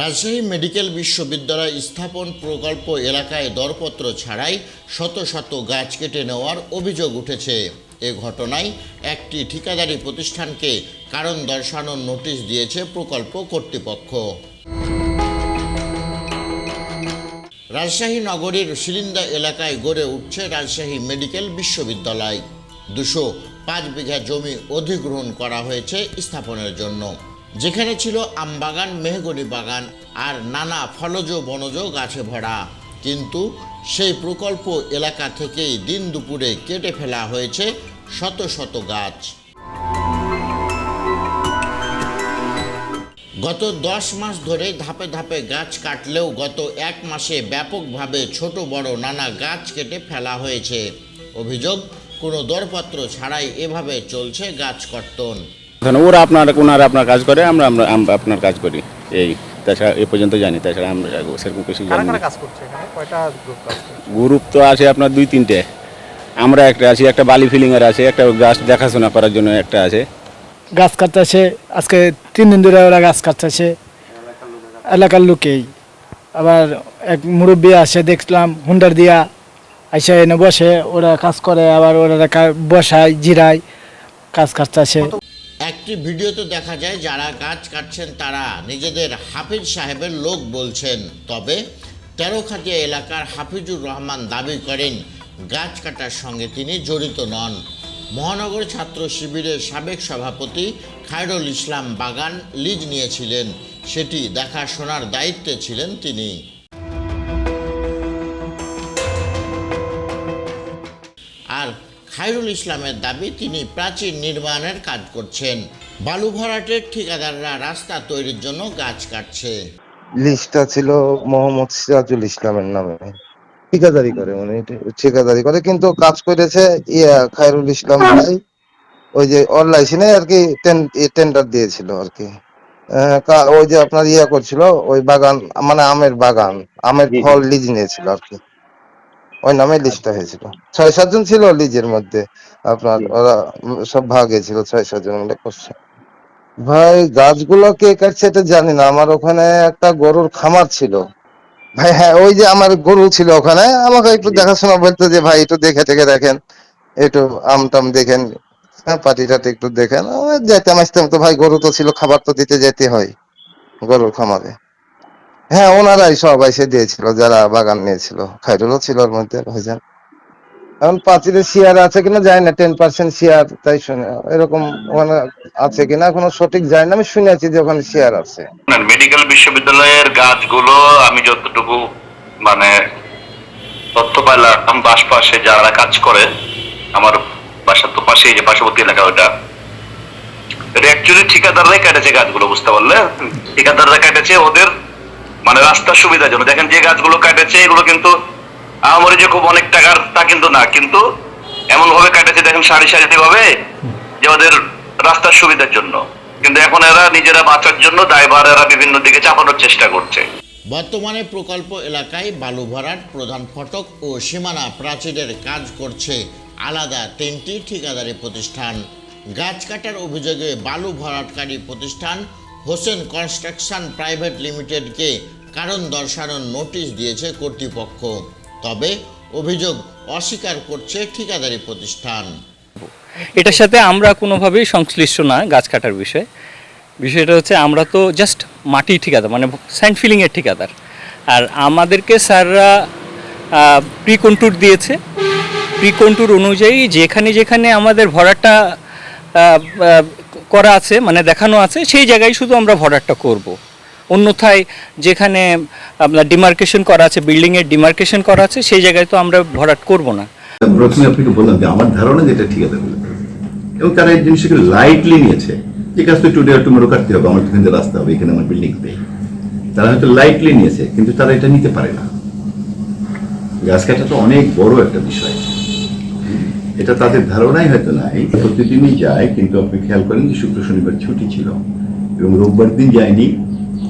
Rajshahi medical বিশ্ববিদ্যালয় স্থাপন প্রকল্প এলাকায় দরপত্র ছাড়াই শত শত গাছ কেটে নেওয়ার অভিযোগ উঠেছে। এ ঘটনায় একটি ঠিকাদারি প্রতিষ্ঠানকে কারণ দর্শানোর নোটিশ দিয়েছে প্রকল্প কর্তৃপক্ষ। রাজশাহী নগরীর শিলিন্দা এলাকায় গড়ে উঠছে রাজশাহী মেডিকেল বিশ্ববিদ্যালয়। দুশো পাঁচ বিঘা জমি অধিগ্রহণ করা হয়েছে স্থাপনের জন্য। যেখানে ছিল আমবাগান, মেহগনি বাগান আর নানা ফলজ বনজ গাছে ভরা। কিন্তু সেই প্রকল্প এলাকা থেকেই দিন দুপুরে কেটে ফেলা হয়েছে শত শত গাছ। গত দশ মাস ধরে ধাপে ধাপে গাছ কাটলেও গত এক মাসে ব্যাপকভাবে ছোট বড় নানা গাছ কেটে ফেলা হয়েছে। অভিযোগ, কোনো দরপত্র ছাড়াই এভাবে চলছে গাছ কর্তন। ধরেন ওরা আপনার ওনারা আপনার কাজ করে আমরা আমরা আপনার কাজ করি। এই তাছাড়া এ পর্যন্ত জানি তাছাড়া আমরা সেরকম কিছু জানি না। কাজ করছে এখানে? কয়টা গ্রুপ তো আছে আপনার দুই তিনটে। আমরা একটা আছি একটা বালি ফিলিংয়ের আছে একটা গাছ দেখাশোনা করার জন্য একটা আছে। গাছ কাটতেছে আজকে তিন দিন ধরে ওরা গাছ কাটতেছে। এলাকার লোকেই। আবার এক মুরব্বী আসে দেখলাম হুন্ডার দিয়া আইসা এনে বসে ওরা কাজ করে আবার ওরা বসায় জিরায় কাজ কাটতেছে। একটি ভিডিওতে দেখা যায়, যারা গাছ কাটছেন তারা নিজেদের হাফিজ সাহেবের লোক বলছেন। তবে তেরোখাটিয়া এলাকার হাফিজুর রহমান দাবি করেন, গাছ কাটার সঙ্গে তিনি জড়িত নন। মহানগর ছাত্র শিবিরের সাবেক সভাপতি খায়রুল ইসলাম বাগান লিজ নিয়েছিলেন। সেটি দেখাশোনার দায়িত্বে ছিলেন তিনি। খায়রুল ইসলামের দাবি তিনি প্রাচীর নির্মাণের কাজ করছেন। বালু ভরাটের ঠিকাদাররা রাস্তা তৈরির জন্য গাছ কাটছে। লিস্টটা ছিল মোহাম্মদ সিরাজুল ইসলামের নামে। ঠিকাদারি করে মানে এটা ঠিকাদারি করে কিন্তু কাজ করেছে ইয়া খায়রুল ইসলাম ভাই। ওই যে অনলাইনে আর কি টেন্ডার দিয়েছিল আর কি। আহ, ওই যে আপনার ইয়া করছিল ওই বাগান মানে আমের বাগান আমের ফল লিজ নিয়েছিল আর কি। ওই নামে লিস্টটা হয়েছিল। ছয় সাতজন ছিল লিজের মধ্যে। আপনার ওরা সব ভাগে ছিল ছয় সাতজন মিলে করছে। ভাই গাছগুলো কে কাটছে এটা জানি না। আমার ওখানে একটা গরুর খামার ছিল। ভাই হ্যাঁ ওই যে আমার গরু ছিল ওখানে। আমাকে একটু দেখাশোনা বলতো যে ভাই একটু দেখে টেকে দেখেন। একটু আম টাম দেখেন। হ্যাঁ পাটি টাটি একটু দেখেন। যেতাম আসতাম তো ভাই গরু তো ছিল খাবার তো দিতে যেতে হয় গরুর খামারে। হ্যাঁ ওনারাই সব এসে দিয়েছিল, যারা বাগান নিয়েছিল। খাইরুলও ছিল ওর মধ্যে ভাইজান এখন পাঁচিলে শেয়ার আছে কিনা জানি না টেন পার্সেন্ট শেয়ার, তাই শুনে, এরকম ওখানে আছে কিনা, এখনও সঠিক জানি না, আমি শুনেছি যে ওখানে শেয়ার আছে। মেডিকেল বিশ্ববিদ্যালয়ের গাছগুলো আমি যতটুকু মানে তথ্য পাইলাম, আশপাশে যারা কাজ করে, আমার বাসার তো পাশেই যে পার্শ্ববর্তী এলাকা ওটা এটা অ্যাকচুয়ালি ঠিকাদাররাই কেটেছে গাছগুলো, বুঝতে পারলে? ঠিকাদাররা কেটেছে, ওদের মানে সুবিধার জন্য। দেখেন যে গাছগুলো কেটেছে, এগুলো কিন্তু আমার যে খুব অনেক টাকার, তা কিন্তু না। কিন্তু এমন ভাবে কেটেছে, দেখেন সারি সারি ভাবে যে ওদের রাস্তার সুবিধার জন্য। কিন্তু এখন এরা নিজেরা বাঁচার জন্য দায়ভার এরা বিভিন্ন দিকে চাপানোর চেষ্টা করছে। বর্তমানে প্রকল্প এলাকায় বালু ভরাট, প্রধান ফটক ও সীমানা প্রাচীরের কাজ করছে আলাদা তিনটি ঠিকাদারি প্রতিষ্ঠান। গাছ কাটার অভিযোগে বালু ভরাটকারী প্রতিষ্ঠান হোসেন কনস্ট্রাকশন প্রাইভেট লিমিটেডকে কারণ দর্শানোর নোটিশ দিয়েছে কর্তৃপক্ষ। তবে অভিযোগ অস্বীকার করছে ঠিকাদারি প্রতিষ্ঠান। এটার সাথে আমরা কোনোভাবেই সংশ্লিষ্ট না গাছ কাটার বিষয়ে। বিষয়টা হচ্ছে আমরা তো জাস্ট মাটি ঠিকাদার মানে স্যান্ড ফিলিংয়ের ঠিকাদার। আর আমাদেরকে স্যাররা প্রি কন্টুর দিয়েছে। প্রি কন্টুর অনুযায়ী যেখানে যেখানে আমাদের ভরাটটা করা আছে মানে দেখানো আছে, সেই জায়গায় শুধু আমরা ভরাটটা করব। অন্যথায় যেখানে আপনার ডিমার্কেশন করা আছে বিল্ডিংয়ের ডিমার্কেশন করা আছে, সেই জায়গায় তো আমরা ভরাট করব না। প্রথমে আপনাকে বললাম যে আমার ধারণা যেটা ঠিক আছে এবং তারা এই জিনিসটাকে লাইটলি নিয়েছে। যে কাজ তো টুডে টুমেরো কাটতে হবে, আমার এখান রাস্তা হবে, এখানে আমার বিল্ডিং হবে তারা হয়তো লাইটলি নিয়েছে, কিন্তু তারা এটা নিতে পারে না। গাছ কাটা তো অনেক বড় একটা বিষয়। এটা তাদের ধারণাই হয়তো নাই, প্রতিদিনই যায়, কিন্তু আপনি খেয়াল করেন যে শুক্র শনিবার ছুটি ছিল। এবং রোববার দিন যায়নি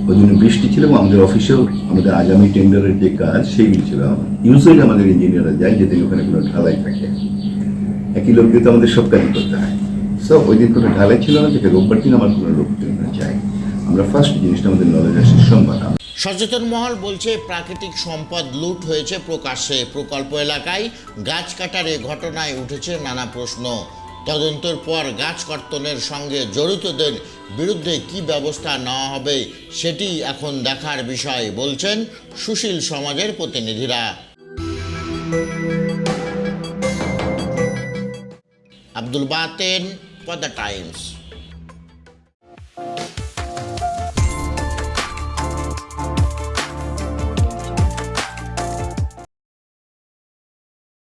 ওই দিন বৃষ্টি ছিল এবং আমাদের অফিসেও আমাদের আগামী টেন্ডারের যে কাজ, সেইগুলি ছিল। ইউজুয়ালি আমাদের ইঞ্জিনিয়াররা যায় যেদিন ওখানে কোনো ঢালাই থাকে। একই লোক দিয়ে তো আমাদের সব কাজই করতে হয়। সো ওই দিন কোনো ঢালাই ছিল না যে রোববার দিন আমার কোনো লোক যায়। আমরা ফার্স্ট জিনিসটা আমাদের নলেজ আসছে সংবাদ। সচেতন মহল বলছে, প্রাকৃতিক সম্পদ লুট হয়েছে প্রকাশ্যে। প্রকল্প এলাকায় গাছ কাটার এ ঘটনায় উঠেছে নানা প্রশ্ন। তদন্তের পর গাছ কর্তনের সঙ্গে জড়িতদের বিরুদ্ধে কি ব্যবস্থা নেওয়া হবে সেটি এখন দেখার বিষয়, বলছেন সুশীল সমাজের প্রতিনিধিরা। Abdul Baten for the Times.